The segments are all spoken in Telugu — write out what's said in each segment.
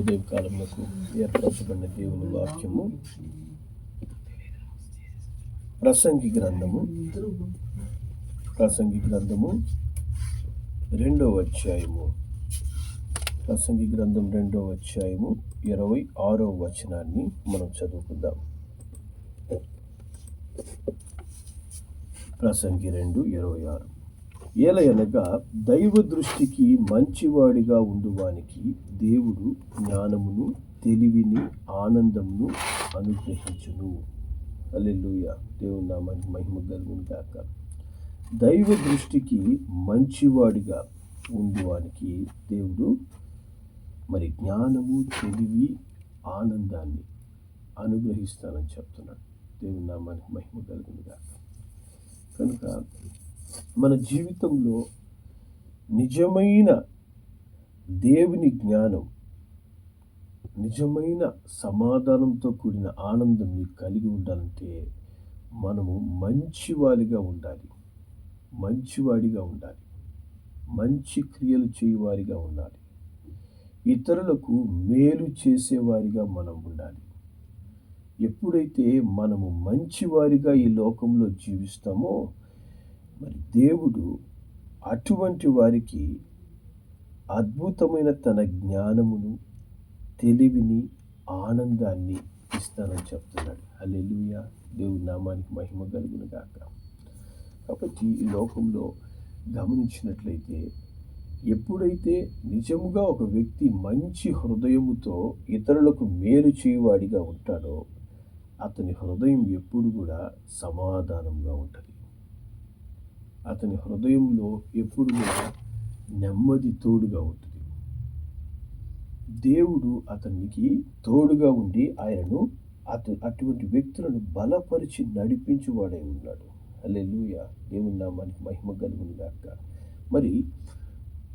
ఉదయం కాలంలో ఏర్పరచబడిన దేవుని వాక్యము. ప్రసంగి గ్రంథము. ప్రసంగి గ్రంథము రెండవ అధ్యాయము. ప్రసంగి గ్రంథం రెండవ అధ్యాయము ఇరవై ఆరో వచనాన్ని మనం చదువుకుందాం. ప్రసంగి రెండు ఇరవై ఆరు. ఏలయనగా దైవ దృష్టికి మంచివాడిగా ఉండువానికి దేవుడు జ్ఞానమును తెలివిని ఆనందమును అనుగ్రహించును. అల్లెలుయ దేవుని నామానికి మహిమ కలుగును కాక దైవ దృష్టికి మంచివాడిగా ఉండువానికి దేవుడు మరి జ్ఞానము తెలివి ఆనందాన్ని అనుగ్రహిస్తానని చెప్తున్నాడు. దేవుని నామానికి మహిమ కలుగును కాక కనుక మన జీవితంలో నిజమైన దేవుని జ్ఞానం నిజమైన సమాధానంతో కూడిన ఆనందం మీకు కలిగి ఉండాలంటే మనము మంచివాడిగా ఉండాలి. మంచివాడిగా ఉండాలి. మంచి క్రియలు చేయవారిగా ఉండాలి. ఇతరులకు మేలు చేసేవారిగా మనం ఉండాలి. ఎప్పుడైతే మనము మంచివారిగా ఈ లోకంలో జీవిస్తామో మరి దేవుడు అటువంటి వారికి అద్భుతమైన తన జ్ఞానమును తెలివిని ఆనందాన్ని ఇస్తానని చెప్తున్నాడు. అల్లెలుయ దేవుడి నామానికి మహిమ కలుగును గాక. కాబట్టి ఈ లోకంలో గమనించినట్లయితే ఎప్పుడైతే నిజముగా ఒక వ్యక్తి మంచి హృదయముతో ఇతరులకు మేలు చేయువాడిగా ఉంటాడో అతని హృదయం ఎప్పుడు కూడా సమాధానంగా ఉంటుంది. అతని హృదయంలో ఎప్పుడు నెమ్మది తోడుగా ఉంటుంది. దేవుడు అతనికి తోడుగా ఉండి ఆయనను అతను అటువంటి వ్యక్తులను బలపరిచి నడిపించువాడై ఉన్నాడు. అల్లెలుయ దేవుని నామానికి మహిమ కలుగునిగాక మరి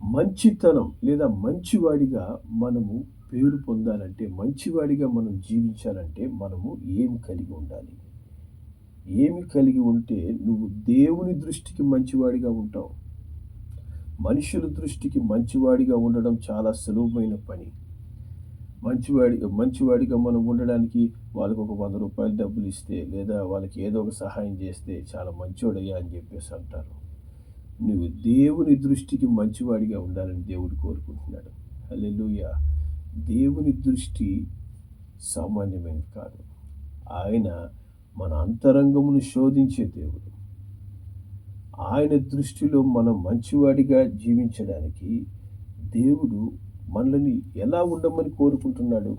మంచితనం లేదా మంచివాడిగా మనము పేరు పొందాలంటే మంచివాడిగా మనం జీవించాలంటే మనము ఏం కలిగి ఉండాలి? ఏమి కలిగి ఉంటే నువ్వు దేవుని దృష్టికి మంచివాడిగా ఉంటావు. మనుషుల దృష్టికి మంచివాడిగా ఉండడం చాలా సులభమైన పని. మంచివాడి మంచివాడిగా మనం ఉండడానికి వాళ్ళకు ఒక వంద రూపాయలు డబ్బులు ఇస్తే లేదా వాళ్ళకి ఏదో ఒక సహాయం చేస్తే చాలా మంచివాడయ్యా అని చెప్పేసి అంటారు. నువ్వు దేవుని దృష్టికి మంచివాడిగా ఉండాలని దేవుడు కోరుకుంటున్నాడు. అల్లెలుయ దేవుని దృష్టి సామాన్యమైనది కాదు. ఆయన మన అంతరంగమును శోధించే దేవుడు. ఆయన దృష్టిలో మనం మంచివాడిగా జీవించడానికి దేవుడు మనల్ని ఎలా ఉండమని కోరుకుంటున్నాడు?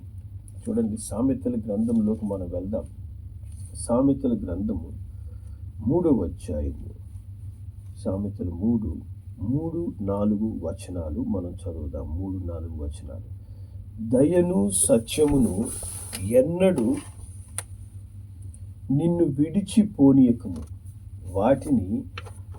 చూడండి సామెతల గ్రంథంలోకి మనం వెళ్దాం. సామెతల గ్రంథము మూడవ అధ్యాయము. సామెతలు మూడు మూడు నాలుగు వచనాలు మనం చదువుదాం. మూడు నాలుగు వచనాలు. దయను సత్యమును ఎన్నడూ నిన్ను విడిచిపోనీయకము. వాటిని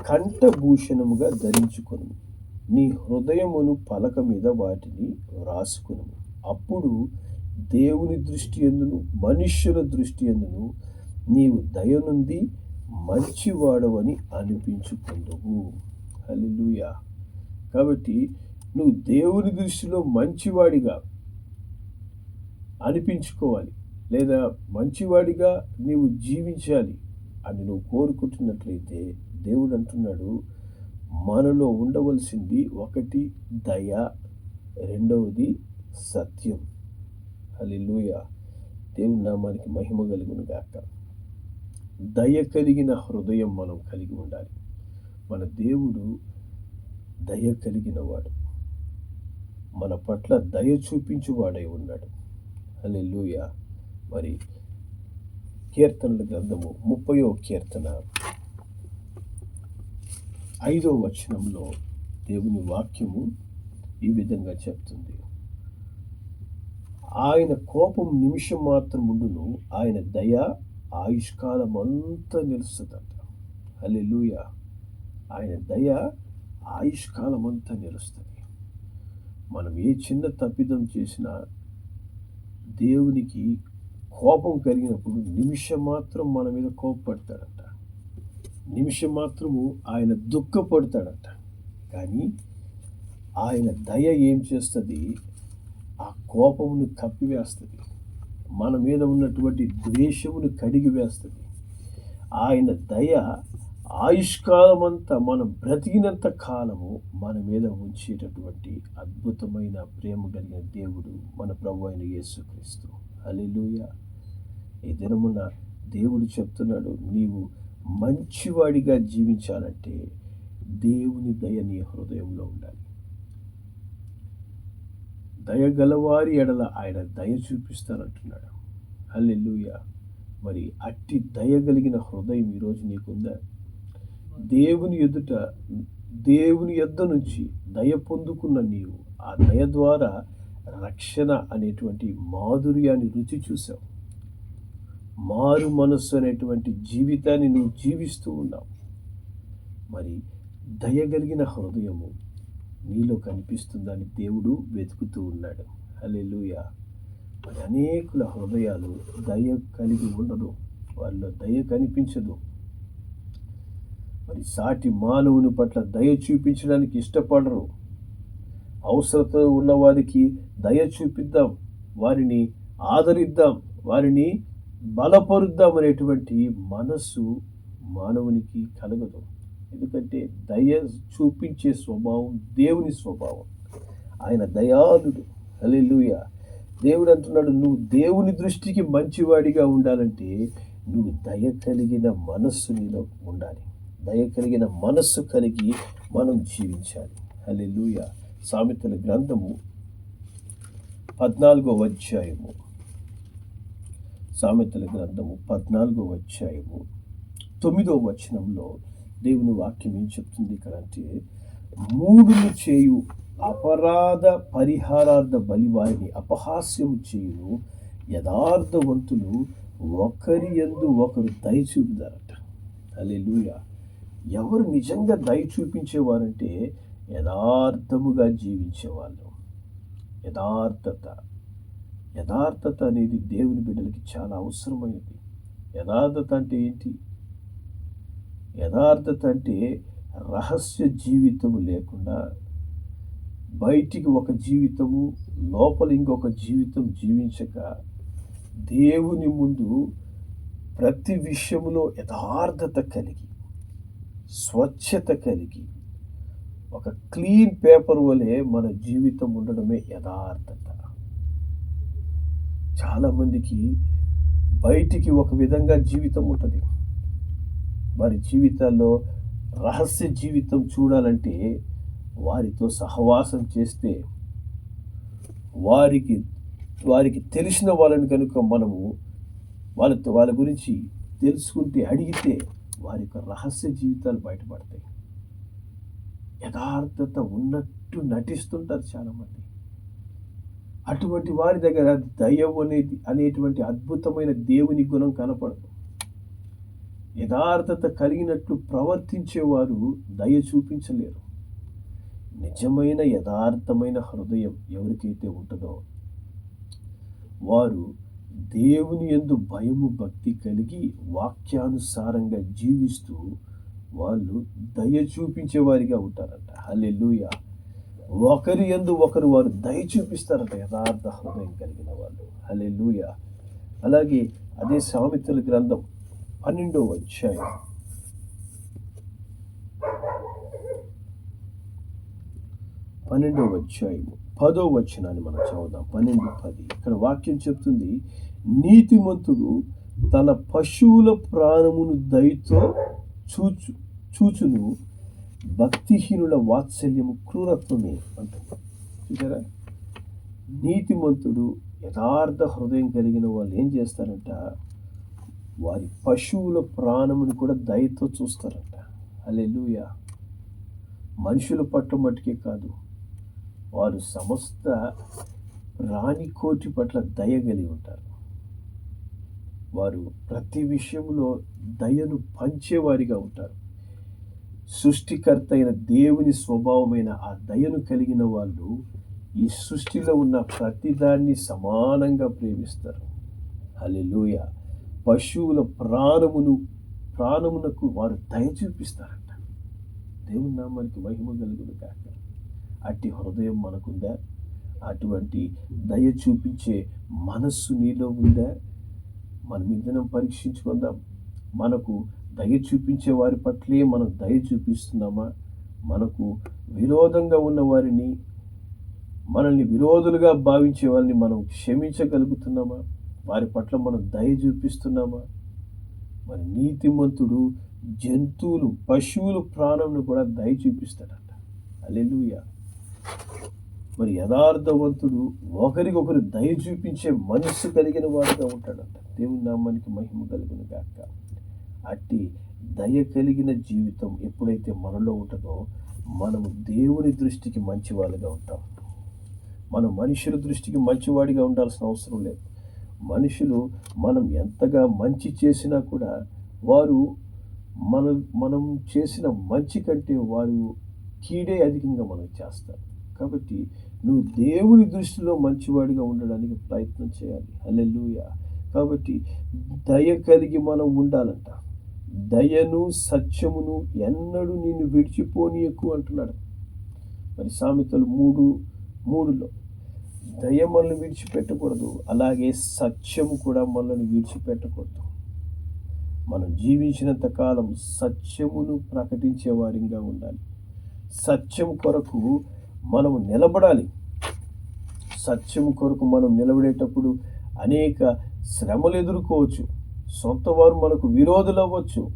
కంఠభూషణముగా ధరించుకొను నీ హృదయమును పలక మీద వాటిని రాసుకును అప్పుడు దేవుని దృష్టి ఎందును మనుష్యుల దృష్టి ఎందును నీవు దయనుంది మంచివాడవని అనిపించుకుందువు. హలిలుయా కాబట్టి నువ్వు దేవుని దృష్టిలో మంచివాడిగా అనిపించుకోవాలి. లేదా మంచివాడిగా నీవు జీవించాలి అని నువ్వు కోరుకుంటున్నట్లయితే దేవుడు అంటున్నాడు మనలో ఉండవలసింది ఒకటి దయ రెండవది సత్యం. హల్లెలూయ. దేవుని నామానికి మహిమ కలుగును గాక. దయ కలిగిన హృదయం మనం కలిగి ఉండాలి. మన దేవుడు దయ కలిగిన వాడు. మన పట్ల దయ చూపించువాడై ఉన్నాడు. హల్లెలూయ. మరి కీర్తనల గ్రంథము ముప్పయో కీర్తన ఐదో వచనంలో దేవుని వాక్యము ఈ విధంగా చెప్తుంది. ఆయన కోపం నిమిషం మాత్రం ఉండును ఆయన దయ ఆయుష్కాలం అంతా నిలుస్తుందట. హల్లెలూయ. ఆయన దయ ఆయుష్కాలం అంతా నిలుస్తుంది. మనం ఏ చిన్న తప్పిదం చేసినా దేవునికి కోపం కలిగినప్పుడు నిమిషం మాత్రం మన మీద కోపపడతాడంట. నిమిషం మాత్రము ఆయన దుఃఖపడతాడట. కానీ ఆయన దయ ఏం చేస్తుంది? ఆ కోపమును కప్పివేస్తుంది. మన మీద ఉన్నటువంటి ద్వేషమును కడిగి వేస్తుంది ఆయన దయ ఆయుష్కాలం అంతా మనం బ్రతికినంత కాలము మన మీద ఉంచేటటువంటి అద్భుతమైన ప్రేమ కలిగిన దేవుడు మన ప్రభు అయిన యేసుక్రీస్తు. అలెలుయా ఈ దినమున దేవుడు చెప్తున్నాడు నీవు మంచివాడిగా జీవించాలంటే దేవుని దయ నీ హృదయంలో ఉండాలి. దయగలవారి ఎడల ఆయన దయ చూపిస్తానంటున్నాడు. హల్లెలూయ! మరి అట్టి దయగలిగిన హృదయం ఈరోజు నీకుందా? దేవుని ఎదుట దేవుని యొద్ద నుంచి దయ పొందుకున్న నీవు ఆ దయ ద్వారా రక్షణ అనేటువంటి మాధుర్యాన్ని రుచి చూసావు. మారు మనస్సు అనేటువంటి జీవితాన్ని నువ్వు జీవిస్తూ ఉన్నావు. మరి దయగలిగిన హృదయము నీలో కనిపిస్తుందని దేవుడు వెతుకుతూ ఉన్నాడు. హల్లెలూయ. మరి అనేకుల హృదయాలు దయ కలిగి ఉండదు. వాళ్ళ దయ కనిపించదు. మరి సాటి మానవుని పట్ల దయ చూపించడానికి ఇష్టపడరు. అవసరత ఉన్న వారికి దయ చూపిద్దాం. వారిని ఆదరిద్దాం. వారిని బలపరుద్దాం అనేటువంటి మనస్సు మానవునికి కలగదు. ఎందుకంటే దయ చూపించే స్వభావం దేవుని స్వభావం. ఆయన దయాదుడు హల్లెలూయ. దేవుడు అంటున్నాడు నువ్వు దేవుని దృష్టికి మంచివాడిగా ఉండాలంటే నువ్వు దయ కలిగిన మనస్సు నీలో ఉండాలి. దయ కలిగిన మనస్సు కలిగి మనం జీవించాలి. హలెలుయ సామెతల గ్రంథము పద్నాలుగో అధ్యాయము. సామెతల గ్రంథము పద్నాలుగో అధ్యాయము. తొమ్మిదో వచనంలో దేవుని వాక్యం ఏం చెప్తుంది ఇక్కడ అంటే మూడును చేయు అపరాధ పరిహారార్థ బలి వారిని అపహాస్యము చేయును. యథార్థవంతులు ఒకరి యందు ఒకరు దయ చూపుతారట అల్లెలుయ ఎవరు నిజంగా దయ చూపించేవారంటే యథార్థముగా జీవించేవాళ్ళు. యథార్థత. యథార్థత అనేది దేవుని బిడ్డలకి చాలా అవసరమైనది. యథార్థత అంటే ఏంటి? యథార్థత అంటే రహస్య జీవితము లేకుండా బయటికి ఒక జీవితము లోపల ఇంకొక జీవితం జీవించక దేవుని ముందు ప్రతి విషయంలో యథార్థత కలిగి స్వచ్ఛత కలిగి ఒక క్లీన్ పేపర్ వలె మన జీవితం ఉండడమే యథార్థత. చాలామందికి బయటికి ఒక విధంగా జీవితం ఉంటుంది. వారి జీవితాల్లో రహస్య జీవితం చూడాలంటే వారితో సహవాసం చేస్తే వారికి వారికి తెలిసిన వాళ్ళని కనుక మనము వాళ్ళతో వాళ్ళ గురించి తెలుసుకుంటే అడిగితే వారి యొక్క రహస్య జీవితాలు బయటపడతాయి. యథార్థత ఉన్నట్టు నటిస్తుంటారు చాలామంది. అటువంటి వారి దగ్గర దయం అనేది అనేటువంటి అద్భుతమైన దేవుని గుణం కనపడదు. యథార్థత కలిగినట్లు ప్రవర్తించేవారు దయ చూపించలేరు. నిజమైన యథార్థమైన హృదయం ఎవరికైతే ఉంటుందో వారు దేవుని యందు భయము భక్తి కలిగి వాక్యానుసారంగా జీవిస్తూ వాళ్ళు దయ చూపించేవారిగా ఉంటారంట. హల్లెలూయ! ఒకరి ఎందు ఒకరు వారు దయ చూపిస్తారట యథార్థ హృదయం కలిగిన వాళ్ళు. హల్లెలూయ. అలాగే అదే సామెతల గ్రంథం పన్నెండో అధ్యాయం. పన్నెండవ అధ్యాయము. పదో వచనాన్ని మనం చదువుదాం. పన్నెండు పది. ఇక్కడ వాక్యం చెప్తుంది నీతిమంతుడు తన పశువుల ప్రాణమును దయతో చూచు చూచును భక్తిహీనుల వాత్సల్యము క్రూరత్వమే అంటుంది. చూసారా నీతిమంతుడు యథార్థ హృదయం కలిగిన వాళ్ళు ఏం చేస్తారంట? వారి పశువుల ప్రాణమును కూడా దయతో చూస్తారంట. అలెలుయ మనుషుల పట్ల మట్టుకే కాదు వారు సమస్త రాణికోటి పట్ల దయ కలిగి ఉంటారు. వారు ప్రతి విషయంలో దయను పంచేవారిగా ఉంటారు. సృష్టికర్త అయిన దేవుని స్వభావమైన ఆ దయను కలిగిన వాళ్ళు ఈ సృష్టిలో ఉన్న ప్రతిదాన్ని సమానంగా ప్రేమిస్తారు. అలెలుయ పశువుల ప్రాణమును ప్రాణమునకు వారు దయ చూపిస్తారంట. దేవుని నామానికి మహిమ కలుగును కాక అట్టి హృదయం మనకుందా? అటువంటి దయ చూపించే మనస్సు నీలో ఉందా? మనం ఇంధనం పరీక్షించుకుందాం. మనకు దయ చూపించే వారి పట్లే మనం దయ చూపిస్తున్నామా? మనకు విరోధంగా ఉన్న వారిని మనల్ని విరోధులుగా భావించే వాళ్ళని మనం క్షమించగలుగుతున్నామా? వారి పట్ల మనం దయ చూపిస్తున్నామా? మరి నీతిమంతుడు జంతువులు పశువులు ప్రాణంను కూడా దయ చూపిస్తాడట. అల్లెలుయ మరి యథార్థవంతుడు ఒకరికొకరు దయ చూపించే మనస్సు కలిగిన వాడుగా ఉంటాడంట. దేవుని నామానికి మహిమ కలిగిన గాక. అట్టి దయ కలిగిన జీవితం ఎప్పుడైతే మనలో ఉంటుందో మనము దేవుని దృష్టికి మంచివాళ్ళుగా ఉంటాం. మనం మనుషుల దృష్టికి మంచివాడిగా ఉండాల్సిన అవసరం లేదు. మనుషులు మనం ఎంతగా మంచి చేసినా కూడా వారు మన మనం చేసిన మంచి కంటే వారు కీడే అధికంగా మనం చేస్తారు. కాబట్టి నువ్వు దేవుని దృష్టిలో మంచివాడిగా ఉండడానికి ప్రయత్నం చేయాలి. అల్లెలుయ కాబట్టి దయ కలిగి మనం ఉండాలంట. దయను సత్యమును ఎన్నడూ నిన్ను విడిచిపోనీయకు అంటున్నాడు. మరి సామెతలు మూడు మూడులో దయ మనల్ని విడిచిపెట్టకూడదు అలాగే సత్యము కూడా మనల్ని విడిచిపెట్టకూడదు. మనం జీవించినంత కాలం సత్యమును ప్రకటించే వారిగా ఉండాలి. సత్యం కొరకు మనం నిలబడాలి. సత్యం కొరకు మనం నిలబడేటప్పుడు అనేక శ్రమలు ఎదుర్కోవచ్చు. సొంత వారు మనకు విరోధులు అవ్వచ్చు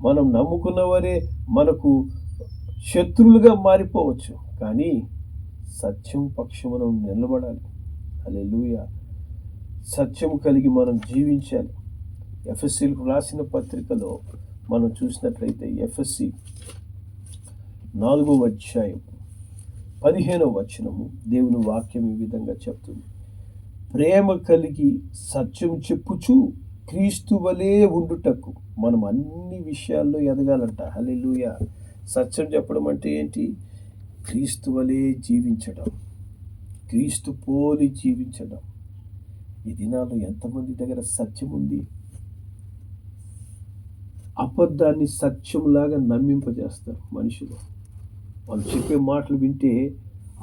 మనం నమ్ముకున్న వారే మనకు శత్రువులుగా మారిపోవచ్చు. కానీ సత్యం పక్షమున నిలబడాలి. అలెలుయ సత్యం కలిగి మనం జీవించాలి. ఎఫ్ఎస్సీలకు రాసిన పత్రికలో మనం చూసినట్లయితే ఎఫ్ఎస్సి నాలుగో అధ్యాయం పదిహేనవ వచనము దేవుని వాక్యం ఈ విధంగా చెప్తుంది. ప్రేమ కలిగి సత్యం చెప్పుచు క్రీస్తు వలే ఉండుటకు మనం అన్ని విషయాల్లో ఎదగాలంట. హలిలుయ సత్యం చెప్పడం అంటే ఏంటి? క్రీస్తు వలే జీవించడం. క్రీస్తు పోలి జీవించడం. ఈ దినాల్లో ఎంతమంది దగ్గర సత్యం ఉంది? అబద్ధాన్ని సత్యంలాగా నమ్మింపజేస్తారు మనుషులు. వాళ్ళు చెప్పే మాటలు వింటే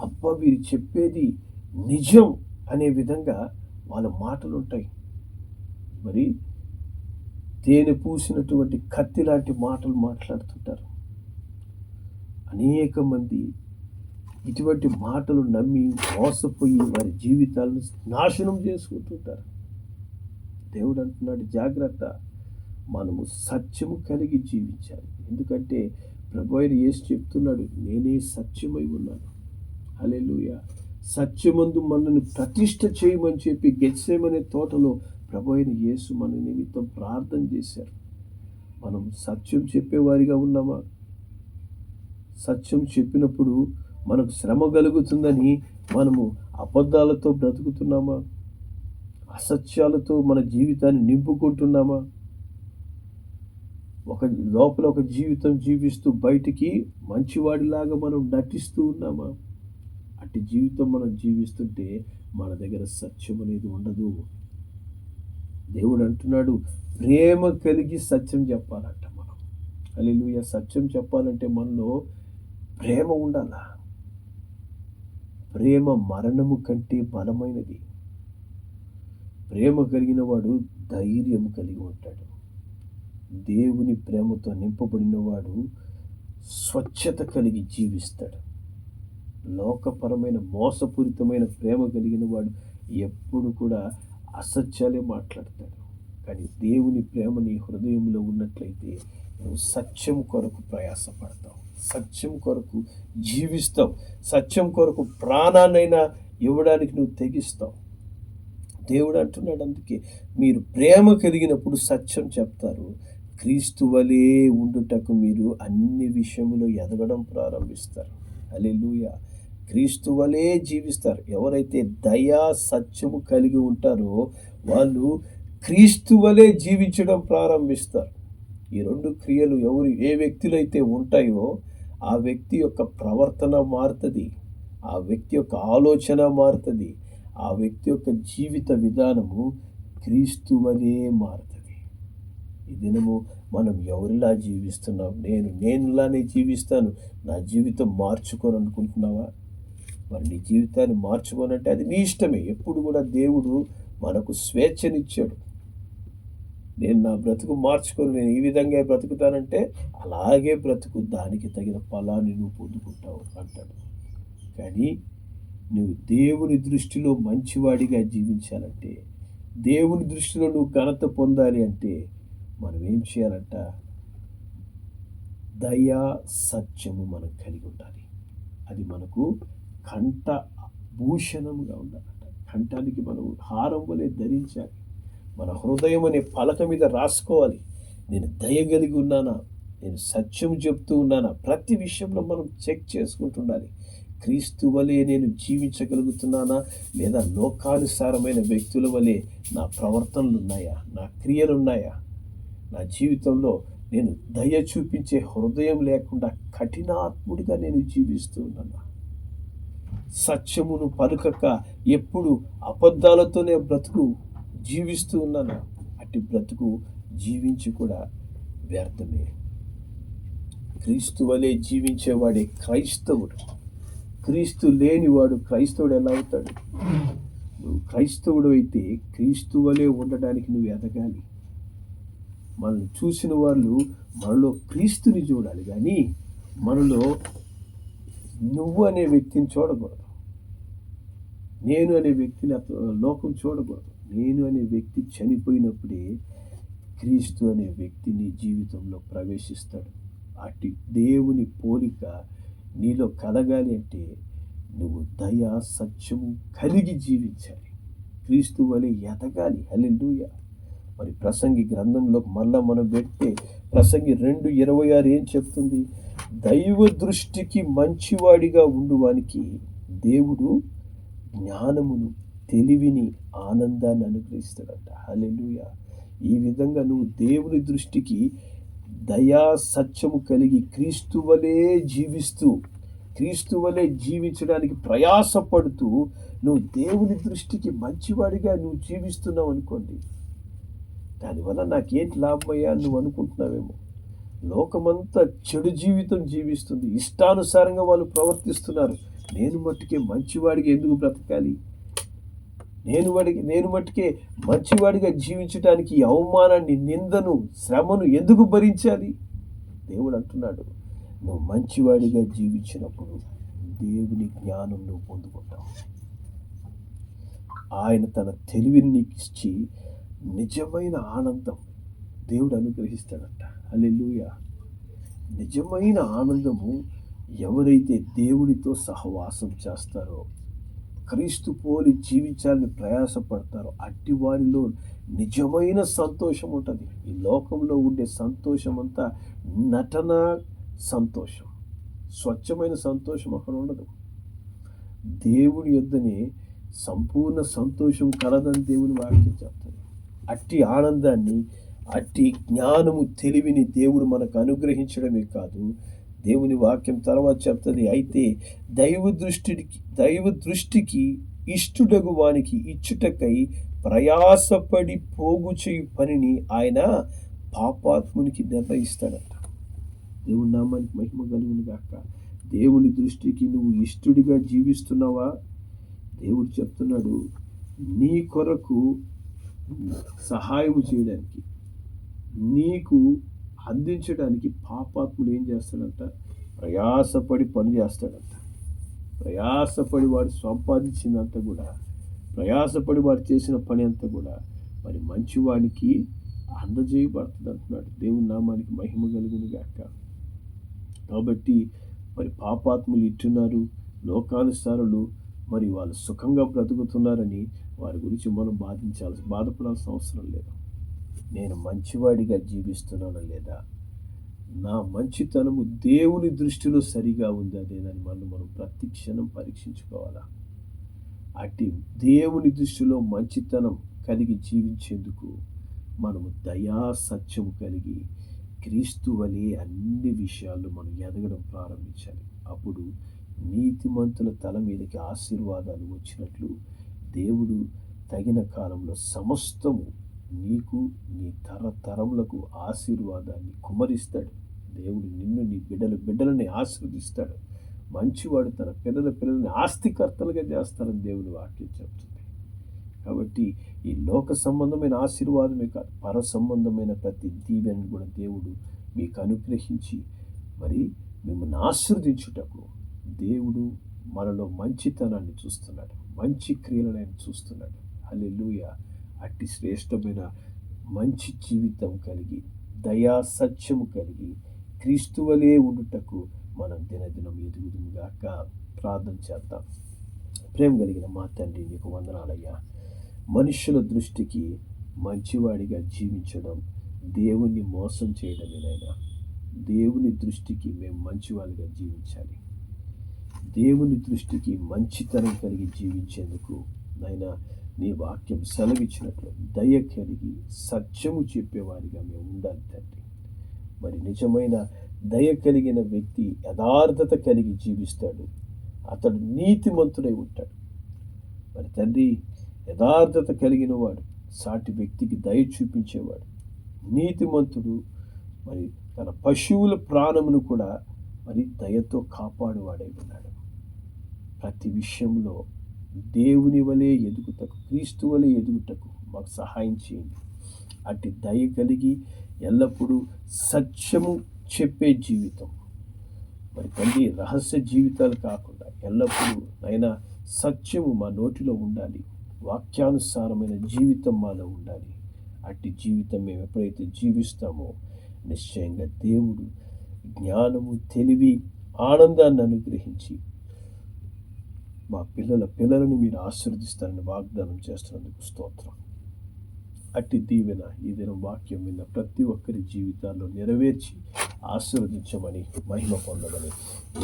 అబ్బా వీరు చెప్పేది నిజం. అనే విధంగా వాళ్ళ మాటలు ఉంటాయి మరి తేనె పూసినటువంటి కత్తి లాంటి మాటలు మాట్లాడుతుంటారు. అనేక మంది ఇటువంటి మాటలు నమ్మి మోసపోయి వారి జీవితాలను నాశనం చేసుకుంటుంటారు. దేవుడు అంటున్నాడు జాగ్రత్త మనము సత్యము కలిగి జీవించాలి. ఎందుకంటే ప్రభు అయిన యేసు చెప్తున్నాడు నేనే సత్యమై ఉన్నాను. అలెలుయా సత్యమందు మనల్ని ప్రతిష్ట చేయమని చెప్పి గెచ్చేమనే తోటలో ప్రభు అయిన యేసు మన నిమిత్తం ప్రార్థన చేశారు. మనం సత్యం చెప్పేవారిగా ఉన్నామా? సత్యం చెప్పినప్పుడు మనకు శ్రమ కలుగుతుందని మనము అబద్ధాలతో బ్రతుకుతున్నామా? అసత్యాలతో మన జీవితాన్ని నింపుకుంటున్నామా? ఒక లోపల ఒక జీవితం జీవిస్తూ బయటికి మంచివాడిలాగా మనం నటిస్తూ ఉన్నామా? అట్టి జీవితం మనం జీవిస్తుంటే మన దగ్గర సత్యం అనేది ఉండదు. దేవుడు అంటున్నాడు ప్రేమ కలిగి సత్యం చెప్పాలంట మనం. అల్లెలుయ సత్యం చెప్పాలంటే మనలో ప్రేమ ఉండాలా? ప్రేమ మరణము కంటే బలమైనది. ప్రేమ కలిగిన వాడు ధైర్యం కలిగి ఉంటాడు. దేవుని ప్రేమతో నింపబడిన వాడు స్వచ్ఛత కలిగి జీవిస్తాడు. లోకపరమైన మోసపూరితమైన ప్రేమ కలిగిన వాడు ఎప్పుడు కూడా అసత్యాలే మాట్లాడతాడు. కానీ దేవుని ప్రేమ నీ హృదయంలో ఉన్నట్లయితే నువ్వు సత్యం కొరకు ప్రయాసపడతావు. సత్యం కొరకు జీవిస్తావు. సత్యం కొరకు ప్రాణాన్నైనా ఇవ్వడానికి నువ్వు తెగిస్తావు. దేవుడు అంటున్నాడు అందుకే మీరు ప్రేమ కలిగినప్పుడు సత్యం చెప్తారు. క్రీస్తు వలే ఉండుటకు మీరు అన్ని విషయంలో ఎదగడం ప్రారంభిస్తారు. అలెలుయ క్రీస్తు వలే జీవిస్తారు. ఎవరైతే దయా సత్యము కలిగి ఉంటారో వాళ్ళు క్రీస్తు వలే జీవించడం ప్రారంభిస్తారు. ఈ రెండు క్రియలు ఎవరు ఏ వ్యక్తులు అయితే ఉంటాయో ఆ వ్యక్తి యొక్క ప్రవర్తన మారుతుంది ఆ వ్యక్తి యొక్క ఆలోచన మారుతుంది ఆ వ్యక్తి యొక్క జీవిత విధానము క్రీస్తు వలే మారుతుంది. ఈ దినము మనం ఎవరిలా జీవిస్తున్నాం నేను నేనులానే జీవిస్తాను? నా జీవితం మార్చుకొని అనుకుంటున్నావా? మరి నీ జీవితాన్ని మార్చుకోనంటే అది నీ ఇష్టమే. ఎప్పుడు కూడా దేవుడు మనకు స్వేచ్ఛనిచ్చాడు. నేను నా బ్రతుకు మార్చుకొని నేను ఈ విధంగా బ్రతుకుతానంటే అలాగే బ్రతుకు. దానికి తగిన ఫలాన్ని నువ్వు పొందుకుంటావు అంటాడు. కానీ నువ్వు దేవుని దృష్టిలో మంచివాడిగా జీవించాలంటే దేవుని దృష్టిలో నువ్వు ఘనత పొందాలి అంటే మనం ఏం చేయాలంట? దయా సత్యము మనం కలిగి ఉండాలి. అది మనకు కంఠ భూషణముగా ఉండాలంట. కంఠానికి మనం హారం వలె ధరించాలి. మన హృదయం అనే పలక మీద రాసుకోవాలి. నేను దయ కలిగి ఉన్నానా? నేను సత్యం చెప్తూ ఉన్నానా? ప్రతి విషయంలో మనం చెక్ చేసుకుంటుండాలి. క్రీస్తు వలె నేను జీవించగలుగుతున్నానా? లేదా లోకానుసారమైన వ్యక్తుల వలె నా ప్రవర్తనలు ఉన్నాయా? నా క్రియలు ఉన్నాయా? నా జీవితంలో నేను దయ చూపించే హృదయం లేకుండా కఠినాత్ముడిగా నేను జీవిస్తున్నాను సత్యమును పలుకక ఎప్పుడు అబద్ధాలతోనే బ్రతుకు జీవిస్తూ ఉన్నాను. అట్టి బ్రతుకు జీవించి కూడా వ్యర్థమే. క్రీస్తు వలె జీవించేవాడే క్రైస్తవుడు. క్రీస్తు లేనివాడు క్రైస్తవుడు ఎలా అవుతాడు? నువ్వు క్రైస్తవుడు అయితే క్రీస్తు వలె ఉండడానికి నువ్వు ఎదగాలి. మనల్ని చూసిన వాళ్ళు మనలో క్రీస్తుని చూడాలి. కానీ మనలో నువ్వు అనే వ్యక్తిని చూడకూడదు. నేను అనే వ్యక్తిని లోకం చూడకూడదు. నేను అనే వ్యక్తి చనిపోయినప్పుడే క్రీస్తు అనే వ్యక్తి నీ జీవితంలో ప్రవేశిస్తాడు. అటు దేవుని పోలిక నీలో కలగాలి అంటే నువ్వు దయ సత్యము కలిగి జీవించాలి. క్రీస్తు వలె ఎదగాలి. హల్లెలూయా. మరి ప్రసంగి గ్రంథంలో మళ్ళా మనం పెడితే ప్రసంగి రెండు ఇరవై ఆరు ఏం చెప్తుంది? దైవ దృష్టికి మంచివాడిగా ఉండువానికి దేవుడు జ్ఞానమును తెలివిని ఆనందాన్ని అనుగ్రహిస్తాడంట. హలెలుయ ఈ విధంగా నువ్వు దేవుని దృష్టికి దయా సత్యము కలిగి క్రీస్తు వలె జీవిస్తూ క్రీస్తు వలె జీవించడానికి ప్రయాసపడుతూ నువ్వు దేవుని దృష్టికి మంచివాడిగా నువ్వు జీవిస్తున్నావు అనుకోండి. దానివల్ల నాకేంటి లాభమయ్యా నువ్వు అనుకుంటున్నావేమో. లోకమంతా చెడు జీవితం జీవిస్తుంది. ఇష్టానుసారంగా వాళ్ళు ప్రవర్తిస్తున్నారు. నేను మట్టుకే మంచివాడిగా ఎందుకు బ్రతకాలి? నేను వాడికి నేను మట్టుకే మంచివాడిగా జీవించడానికి అవమానాన్ని నిందను శ్రమను ఎందుకు భరించాలి? దేవుడు అంటున్నాడు నువ్వు మంచివాడిగా జీవించినప్పుడు దేవుని జ్ఞానం నువ్వు పొందుకుంటావు. ఆయన తన తెలివిని నీకు ఇచ్చి నిజమైన ఆనందం దేవుడు అనుగ్రహిస్తాడంట. అల్లెలుయ నిజమైన ఆనందము ఎవరైతే దేవుడితో సహవాసం చేస్తారో క్రీస్తు పోలి జీవించాలని ప్రయాసపడతారో అట్టి వారిలో నిజమైన సంతోషం ఉంటుంది. ఈ లోకంలో ఉండే సంతోషం అంతా నటన సంతోషం. స్వచ్ఛమైన సంతోషం అక్కడ ఉండదు. దేవుడి యొద్దనే సంపూర్ణ సంతోషం కలదని దేవుని వాక్యం చెప్తాడు అట్టి ఆనందాన్ని అట్టి జ్ఞానము తెలివిని దేవుడు మనకు అనుగ్రహించడమే కాదు. దేవుని వాక్యం తర్వాత చెప్తుంది అయితే దైవ దృష్టికి దైవ దృష్టికి ఇష్టుడగు వానికి ఇచ్చుటకై ప్రయాసపడి పోగు చేయు పనిని ఆయన పాపాత్మునికి నిర్ణయిస్తాడట. దేవుని నామానికి మహిమ కలుగును గాక. దేవుని దృష్టికి నువ్వు ఇష్టుడిగా జీవిస్తున్నావా? దేవుడు చెప్తున్నాడు నీ కొరకు సహాయం చేయడానికి నీకు అందించడానికి పాపాత్ముడు ఏం చేస్తాడంట? ప్రయాసపడి పని చేస్తాడంట. ప్రయాసపడి వాడు సంపాదించినంత కూడా ప్రయాసపడి వాడు చేసిన పని అంతా కూడా మరి మంచివాడికి అందజేయబడుతుంది అంటున్నాడు దేవుని నామానికి మహిమ కలుగును గాక. కాబట్టి మరి పాపాత్ములు ఇట్టున్నారు. లోకానుసారులు మరి వాళ్ళు సుఖంగా బ్రతుకుతున్నారని వారి గురించి మనం బాధించాల్సి బాధపడాల్సిన అవసరం లేదు. నేను మంచివాడిగా జీవిస్తున్నానా లేదా? నా మంచితనము దేవుని దృష్టిలో సరిగా ఉందా లేదని మనం మనం ప్రతి క్షణం పరీక్షించుకోవాలా? అట్టి దేవుని దృష్టిలో మంచితనం కలిగి జీవించేందుకు మనము దయా సత్యము కలిగి క్రీస్తు వలె అన్ని విషయాల్లో మనం ఎదగడం ప్రారంభించాలి. అప్పుడు నీతిమంతుల తల మీదకి ఆశీర్వాదాలు వచ్చినట్లు దేవుడు తగిన కాలంలో సమస్తము నీకు నీ తరతరములకు ఆశీర్వాదాన్ని కుమరిస్తాడు. దేవుడు నిన్ను నీ బిడ్డల బిడ్డలని ఆశీర్వదిస్తాడు. మంచివాడు తన పిల్లల పిల్లల్ని ఆస్తికర్తలుగా చేస్తారని దేవుని వాక్యం చెప్తుంది. కాబట్టి ఈ లోక సంబంధమైన ఆశీర్వాదమే కాదు పర సంబంధమైన ప్రతి దీవెని కూడా దేవుడు మీకు అనుగ్రహించి మరి మిమ్మల్ని ఆశీర్వదించుటకు దేవుడు మనలో మంచితనాన్ని చూస్తున్నాడు. మంచి క్రియలను ఆయన చూస్తున్నాడు. హల్లెలూయా. అట్టి శ్రేష్టమైన మంచి జీవితం కలిగి దయా సత్యము కలిగి క్రీస్తువలే ఉండుటకు మనం దినదినం ఎదుగుదుగాక ప్రార్థన చేద్దాం. ప్రేమ కలిగిన మా తండ్రి నీకు వందనాలయ్యా. మనుషుల దృష్టికి మంచివాడిగా జీవించడం దేవుణ్ణి మోసం చేయడమేనైనా దేవుని దృష్టికి మేము మంచివాడిగా జీవించాలి. దేవుని దృష్టికి మంచితనం కలిగి జీవించేందుకు నాయన నీ వాక్యం సెలవిచ్చినట్లు దయ కలిగి సత్యము చెప్పేవారిగా మేము ఉండాలి తండ్రి. మరి నిజమైన దయ కలిగిన వ్యక్తి యథార్థత కలిగి జీవిస్తాడు. అతడు నీతిమంతుడై ఉంటాడు. మరి తండ్రి యథార్థత కలిగిన వాడు సాటి వ్యక్తికి దయ చూపించేవాడు నీతిమంతుడు మరి తన పశువుల ప్రాణమును కూడా మరి దయతో కాపాడువాడై ఉన్నాడు. ప్రతి విషయంలో దేవుని వలె ఎదుగుటకు క్రీస్తు వలె ఎదుగుటకు మాకు సహాయం చేయండి. అట్టి దయ కలిగి ఎల్లప్పుడూ సత్యము చెప్పే జీవితం. మరి తల్లి రహస్య జీవితాలు కాకుండా ఎల్లప్పుడూ అయినా సత్యము మా నోటిలో ఉండాలి. వాక్యానుసారమైన జీవితం మాలో ఉండాలి. అట్టి జీవితం మేము ఎప్పుడైతే జీవిస్తామో నిశ్చయంగా దేవుడు జ్ఞానము తెలివి ఆనందాన్ని అనుగ్రహించి మా పిల్లల పిల్లలను మీరు ఆశీర్వదిస్తారని వాగ్దానం చేస్తున్నందుకు స్తోత్రం. అట్టి దీవెన ఈ దినం వాక్యం విన్న ప్రతి ఒక్కరి జీవితాల్లో నెరవేర్చి ఆశీర్వదించమని మహిమ పొందమని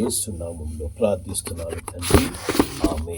ఏసునామంలో ప్రార్థిస్తున్నాను తండ్రి. ఆమె